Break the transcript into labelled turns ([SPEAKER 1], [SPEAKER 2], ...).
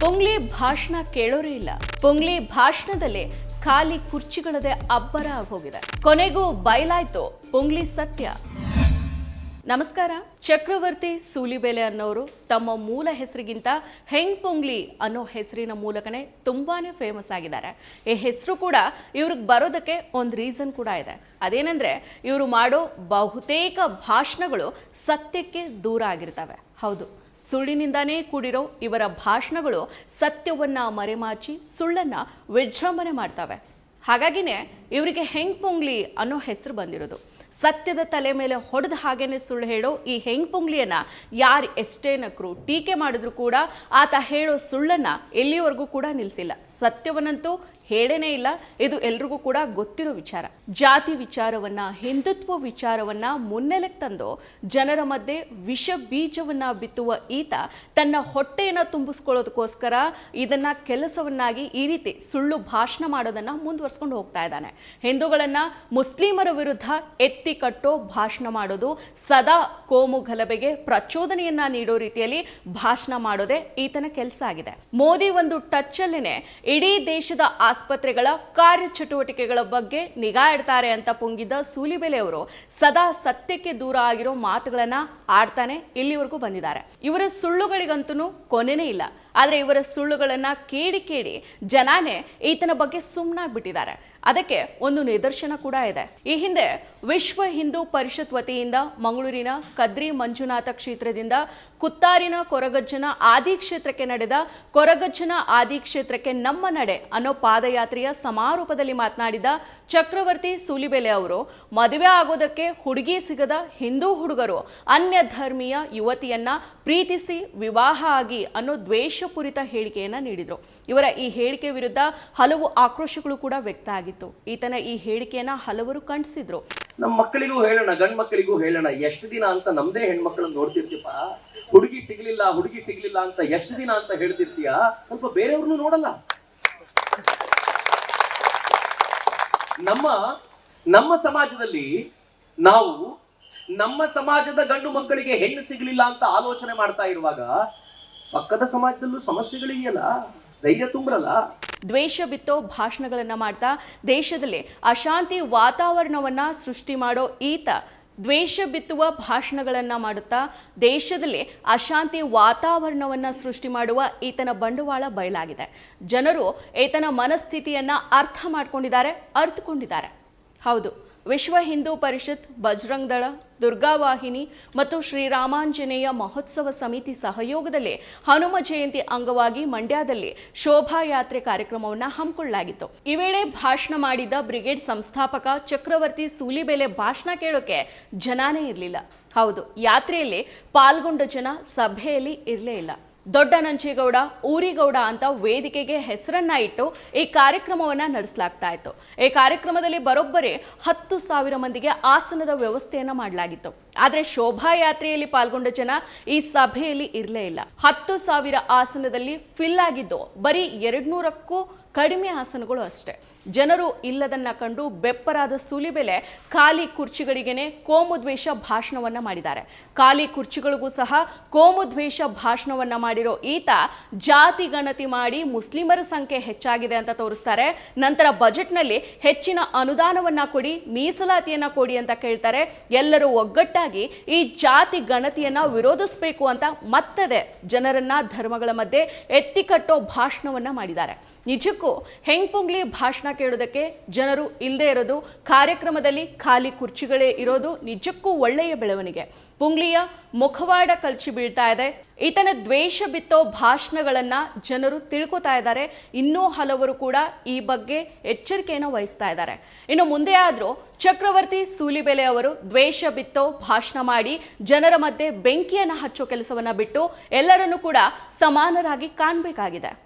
[SPEAKER 1] ಪೊಂಗ್ಲಿ ಭಾಷಣ ಕೇಳೋರೇ ಇಲ್ಲ. ಪೊಂಗ್ಲಿ ಭಾಷಣದಲ್ಲಿ ಖಾಲಿ ಕುರ್ಚಿಗಳದೆ ಅಬ್ಬರ ಆಗೋಗಿದೆ. ಕೊನೆಗೂ ಬಯಲಾಯ್ತು ಪೊಂಗ್ಲಿ ಸತ್ಯ. ನಮಸ್ಕಾರ, ಚಕ್ರವರ್ತಿ ಸೂಲಿಬೆಲೆ ಅನ್ನೋರು ತಮ್ಮ ಮೂಲ ಹೆಸರಿಗಿಂತ ಹೆಂಗ್ ಪೊಂಗ್ಲಿ ಅನ್ನೋ ಹೆಸರಿನ ಮೂಲಕನೇ ತುಂಬಾನೇ ಫೇಮಸ್ ಆಗಿದ್ದಾರೆ. ಈ ಹೆಸರು ಕೂಡ ಇವ್ರಿಗೆ ಬರೋದಕ್ಕೆ ಒಂದು ರೀಸನ್ ಕೂಡ ಇದೆ. ಅದೇನೆಂದ್ರೆ, ಇವರು ಮಾಡೋ ಬಹುತೇಕ ಭಾಷಣಗಳು ಸತ್ಯಕ್ಕೆ ದೂರ ಆಗಿರ್ತವೆ. ಹೌದು. ಸುಳ್ಳಿನಿಂದಾನೇ ಕೂಡಿರೋ ಇವರ ಭಾಷಣಗಳು ಸತ್ಯವನ್ನ ಮರೆಮಾಚಿ ಸುಳ್ಳನ್ನ ವಿಜೃಂಭಣೆ ಮಾಡ್ತವೆ. ಹಾಗಾಗಿನೇ ಇವರಿಗೆ ಹೆಂಗ್ ಪೊಂಗ್ಲಿ ಅನ್ನೋ ಹೆಸರು ಬಂದಿರೋದು. ಸತ್ಯದ ತಲೆ ಮೇಲೆ ಹೊಡೆದ ಹಾಗೇನೆ ಸುಳ್ಳು ಹೇಳೋ ಈ ಹೆಂಗ್ ಪೊಂಗ್ಲಿಯನ್ನ ಯಾರು ಎಷ್ಟೇ ನಕರು ಟೀಕೆ ಮಾಡಿದ್ರು ಕೂಡ ಆತ ಹೇಳೋ ಸುಳ್ಳನ್ನ ಎಲ್ಲಿವರೆಗೂ ಕೂಡ ನಿಲ್ಲಿಸಿಲ್ಲ ಸತ್ಯವನ್ನಂತೂ ಹೇಳೇನೇ ಇಲ್ಲ. ಇದು ಎಲ್ರಿಗೂ ಕೂಡ ಗೊತ್ತಿರೋ ವಿಚಾರ. ಜಾತಿ ವಿಚಾರವನ್ನ, ಹಿಂದುತ್ವ ವಿಚಾರವನ್ನ ಮುನ್ನೆಲೆಗೆ ತಂದು ಜನರ ಮಧ್ಯೆ ವಿಷ ಬೀಜವನ್ನ ಬಿತ್ತುವ ಈತ ತನ್ನ ಹೊಟ್ಟೆಯನ್ನ ತುಂಬಿಸ್ಕೊಳ್ಳೋದಕ್ಕೋಸ್ಕರ ಇದನ್ನ ಕೆಲಸವನ್ನಾಗಿ ಈ ರೀತಿ ಸುಳ್ಳು ಭಾಷಣ ಮಾಡೋದನ್ನ ಮುಂದುವರ್ಸ್ಕೊಂಡು ಹೋಗ್ತಾ ಇದ್ದಾನೆ. ಹಿಂದೂಗಳನ್ನ ಮುಸ್ಲಿಮರ ವಿರುದ್ಧ ಎತ್ತಿ ಕಟ್ಟೋ ಭಾಷಣ ಮಾಡೋದು, ಸದಾ ಕೋಮು ಗಲಭೆಗೆ ಪ್ರಚೋದನೆಯನ್ನ ನೀಡೋ ರೀತಿಯಲ್ಲಿ ಭಾಷಣ ಮಾಡೋದೇ ಈತನ ಕೆಲಸ ಆಗಿದೆ. ಮೋದಿ ಒಂದು ಟಚ್ ಇಡೀ ದೇಶದ ಆಸ್ಪತ್ರೆಗಳ ಕಾರ್ಯಚಟುವಟಿಕೆಗಳ ಬಗ್ಗೆ ನಿಗಾ ಇಡ್ತಾರೆ ಅಂತ ಪುಂಗಿದ್ದ ಸೂಲಿಬೆಲೆ ಅವರು ಸದಾ ಸತ್ಯಕ್ಕೆ ದೂರ ಆಗಿರೋ ಮಾತುಗಳನ್ನ ಆಡ್ತಾನೆ ಇಲ್ಲಿವರೆಗೂ ಬಂದಿದ್ದಾರೆ. ಇವರ ಸುಳ್ಳುಗಳಿಗಂತೂ ಕೊನೆನೇ ಇಲ್ಲ. ಆದರೆ ಇವರ ಸುಳ್ಳುಗಳನ್ನು ಕೇಳಿ ಕೇಳಿ ಜನಾನೇ ಈತನ ಬಗ್ಗೆ ಸುಮ್ಮನಾಗ್ಬಿಟ್ಟಿದ್ದಾರೆ ಅದಕ್ಕೆ ಒಂದು ನಿದರ್ಶನ ಕೂಡ ಇದೆ. ಈ ಹಿಂದೆ ವಿಶ್ವ ಹಿಂದೂ ಪರಿಷತ್ ವತಿಯಿಂದ ಮಂಗಳೂರಿನ ಕದ್ರಿ ಮಂಜುನಾಥ ಕ್ಷೇತ್ರದಿಂದ ಕುತ್ತಾರಿನ ಕೊರಗಜ್ಜನ ಆದಿ ಕ್ಷೇತ್ರಕ್ಕೆ ನಡೆದ ಕೊರಗಜ್ಜನ ಆದಿ ಕ್ಷೇತ್ರಕ್ಕೆ ನಮ್ಮ ನಡೆ ಅನ್ನೋ ಪಾದಯಾತ್ರೆಯ ಸಮಾರೋಪದಲ್ಲಿ ಮಾತನಾಡಿದ ಚಕ್ರವರ್ತಿ ಸೂಲಿಬೆಲೆ ಅವರು, ಮದುವೆ ಆಗೋದಕ್ಕೆ ಹುಡುಗಿ ಸಿಗದ ಹಿಂದೂ ಹುಡುಗರು ಅನ್ಯ ಧರ್ಮೀಯ ಯುವತಿಯನ್ನ ಪ್ರೀತಿಸಿ ವಿವಾಹ ಆಗಿ ಅನ್ನೋ ದ್ವೇಷಪೂರಿತ ಹೇಳಿಕೆಯನ್ನ ನೀಡಿದರು. ಇವರ ಈ ಹೇಳಿಕೆ ವಿರುದ್ಧ ಹಲವು ಆಕ್ರೋಶಗಳು ಕೂಡ ವ್ಯಕ್ತ ಆಗಿತ್ತು ಈತನ ಈ ಹೇಳಿಕೆಯನ್ನ ಹಲವರು ಖಂಡಿಸಿದ್ರು.
[SPEAKER 2] ನಮ್ಮ ಮಕ್ಕಳಿಗೂ ಹೇಳೋಣ, ಗಂಡ್ ಮಕ್ಕಳಿಗೂ ಹೇಳೋಣ, ಎಷ್ಟು ದಿನ ಅಂತ ನಮ್ದೇ ಹೆಣ್ಮಕ್ಳನ್ನ ನೋಡ್ತಿರ್ತೀಪ ಹುಡುಗಿ ಸಿಗ್ಲಿಲ್ಲ ಹುಡುಗಿ ಸಿಗ್ಲಿಲ್ಲ ಅಂತ ಎಷ್ಟು ದಿನ ಅಂತ ಹೇಳ್ತಿರ್ತೀಯ? ಸ್ವಲ್ಪ ಬೇರೆಯವ್ರನ್ನೂ ನೋಡಲ್ಲ. ನಮ್ಮ ನಮ್ಮ ಸಮಾಜದಲ್ಲಿ ನಾವು ನಮ್ಮ ಸಮಾಜದ ಗಂಡು ಮಕ್ಕಳಿಗೆ ಹೆಣ್ಣು ಸಿಗ್ಲಿಲ್ಲ ಅಂತ ಆಲೋಚನೆ ಮಾಡ್ತಾ ಇರುವಾಗ, ಪಕ್ಕದ ಸಮಾಜದಲ್ಲೂ ಸಮಸ್ಯೆಗಳಿದೆಯಲ್ಲ ಧೈರ್ಯ ತುಂಬ್ರಲ್ಲ.
[SPEAKER 1] ದ್ವೇಷ ಬಿತ್ತೋ ಭಾಷಣಗಳನ್ನು ಮಾಡ್ತಾ ದೇಶದಲ್ಲಿ ಅಶಾಂತಿ ವಾತಾವರಣವನ್ನ ಸೃಷ್ಟಿ ಮಾಡೋ ಈತ ದ್ವೇಷ ಬಿತ್ತುವ ಭಾಷಣಗಳನ್ನು ಮಾಡುತ್ತಾ ದೇಶದಲ್ಲಿ ಅಶಾಂತಿ ವಾತಾವರಣವನ್ನ ಸೃಷ್ಟಿ ಮಾಡುವ ಈತನ ಬಂಡವಾಳ ಬಯಲಾಗಿದೆ. ಜನರು ಈತನ ಮನಸ್ಥಿತಿಯನ್ನ ಅರ್ಥ ಮಾಡ್ಕೊಂಡಿದ್ದಾರೆ ಅರ್ಥಕೊಂಡಿದ್ದಾರೆ ಹೌದು. ವಿಶ್ವ ಹಿಂದೂ ಪರಿಷತ್, ಬಜರಂಗ್ ದಳ ದುರ್ಗಾವಾಹಿನಿ ಮತ್ತು ಶ್ರೀರಾಮಾಂಜನೇಯ ಮಹೋತ್ಸವ ಸಮಿತಿ ಸಹಯೋಗದಲ್ಲಿ ಹನುಮ ಜಯಂತಿ ಅಂಗವಾಗಿ ಮಂಡ್ಯದಲ್ಲಿ ಶೋಭಾಯಾತ್ರೆ ಕಾರ್ಯಕ್ರಮವನ್ನು ಹಮ್ಮಿಕೊಳ್ಳಲಾಗಿತ್ತು. ಈ ವೇಳೆ ಭಾಷಣ ಮಾಡಿದ ಬ್ರಿಗೇಡ್ ಸಂಸ್ಥಾಪಕ ಚಕ್ರವರ್ತಿ ಸೂಲಿಬೆಲೆ ಭಾಷಣ ಕೇಳೋಕೆ ಜನಾನೇ ಇರಲಿಲ್ಲ. ಹೌದು, ಯಾತ್ರೆಯಲ್ಲಿ ಪಾಲ್ಗೊಂಡ ಜನ ಸಭೆಯಲ್ಲಿ ಇರಲೇ ಇಲ್ಲ. ದೊಡ್ಡ ನಂಜೇಗೌಡ ಊರಿಗೌಡ ಅಂತ ವೇದಿಕೆಗೆ ಹೆಸರನ್ನ ಇಟ್ಟು ಈ ಕಾರ್ಯಕ್ರಮವನ್ನ ನಡೆಸಲಾಗ್ತಾ ಇತ್ತು. ಈ ಕಾರ್ಯಕ್ರಮದಲ್ಲಿ ಬರೋಬ್ಬರಿ ಹತ್ತು ಸಾವಿರ ಮಂದಿಗೆ ಆಸನದ ವ್ಯವಸ್ಥೆಯನ್ನ ಮಾಡಲಾಗಿತ್ತು. ಆದ್ರೆ ಶೋಭಾಯಾತ್ರೆಯಲ್ಲಿ ಪಾಲ್ಗೊಂಡ ಜನ ಈ ಸಭೆಯಲ್ಲಿ ಇರಲೇ ಇಲ್ಲ. ಹತ್ತು ಸಾವಿರ ಆಸನದಲ್ಲಿ ಫಿಲ್ ಆಗಿದ್ದು ಬರೀ ಎರಡ್ನೂರಕ್ಕೂ ಕಡಿಮೆ ಆಸನಗಳು ಅಷ್ಟೇ. ಜನರು ಇಲ್ಲದನ್ನ ಕಂಡು ಬೆಪ್ಪರಾದ ಸೂಲಿಬೆಲೆ ಖಾಲಿ ಕುರ್ಚಿಗಳಿಗೇನೆ ಕೋಮುದ್ವೇಷ ಭಾಷಣವನ್ನ ಮಾಡಿದ್ದಾರೆ. ಖಾಲಿ ಕುರ್ಚಿಗಳಿಗೂ ಸಹ ಕೋಮುದ್ವೇಷ ಭಾಷಣವನ್ನ ಮಾಡಿರೋ ಈತ ಜಾತಿ ಗಣತಿ ಮಾಡಿ ಮುಸ್ಲಿಮರ ಸಂಖ್ಯೆ ಹೆಚ್ಚಾಗಿದೆ ಅಂತ ತೋರಿಸ್ತಾರೆ. ನಂತರ ಬಜೆಟ್ನಲ್ಲಿ ಹೆಚ್ಚಿನ ಅನುದಾನವನ್ನ ಕೊಡಿ, ಮೀಸಲಾತಿಯನ್ನ ಕೊಡಿ ಅಂತ ಕೇಳ್ತಾರೆ. ಎಲ್ಲರೂ ಒಗ್ಗಟ್ಟಾಗಿ ಈ ಜಾತಿ ಗಣತಿಯನ್ನ ವಿರೋಧಿಸಬೇಕು ಅಂತ ಮತ್ತದೆ ಜನರನ್ನ ಧರ್ಮಗಳ ಮಧ್ಯೆ ಎತ್ತಿಕಟ್ಟೋ ಭಾಷಣವನ್ನ ಮಾಡಿದ್ದಾರೆ. ನಿಜಕ್ಕೂ ಹೆಂಗ್ ಪೊಂಗ್ಲಿ ಭಾಷಣ ಕೇಳೋದಕ್ಕೆ ಜನರು ಇಲ್ಲದೆ ಇರೋದು, ಕಾರ್ಯಕ್ರಮದಲ್ಲಿ ಖಾಲಿ ಕುರ್ಚಿಗಳೇ ಇರೋದು ನಿಜಕ್ಕೂ ಒಳ್ಳೆಯ ಬೆಳವಣಿಗೆ. ಪುಂಗ್ಲಿಯ ಮುಖವಾಡ ಕಳಚಿ ಬೀಳ್ತಾ ಇದೆ. ಈತನ ದ್ವೇಷ ಬಿತ್ತೋ ಭಾಷಣಗಳನ್ನ ಜನರು ತಿಳ್ಕೊತಾ ಇದ್ದಾರೆ. ಇನ್ನೂ ಹಲವರು ಕೂಡ ಈ ಬಗ್ಗೆ ಎಚ್ಚರಿಕೆಯನ್ನು ವಹಿಸ್ತಾ ಇದ್ದಾರೆ. ಇನ್ನು ಮುಂದೆ ಆದರೂ ಚಕ್ರವರ್ತಿ ಸೂಲಿಬೆಲೆ ಅವರು ದ್ವೇಷ ಬಿತ್ತೋ ಭಾಷಣ ಮಾಡಿ ಜನರ ಮಧ್ಯೆ ಬೆಂಕಿಯನ್ನು ಹಚ್ಚೋ ಕೆಲಸವನ್ನ ಬಿಟ್ಟು ಎಲ್ಲರನ್ನೂ ಕೂಡ ಸಮಾನರಾಗಿ ಕಾಣಬೇಕಾಗಿದೆ.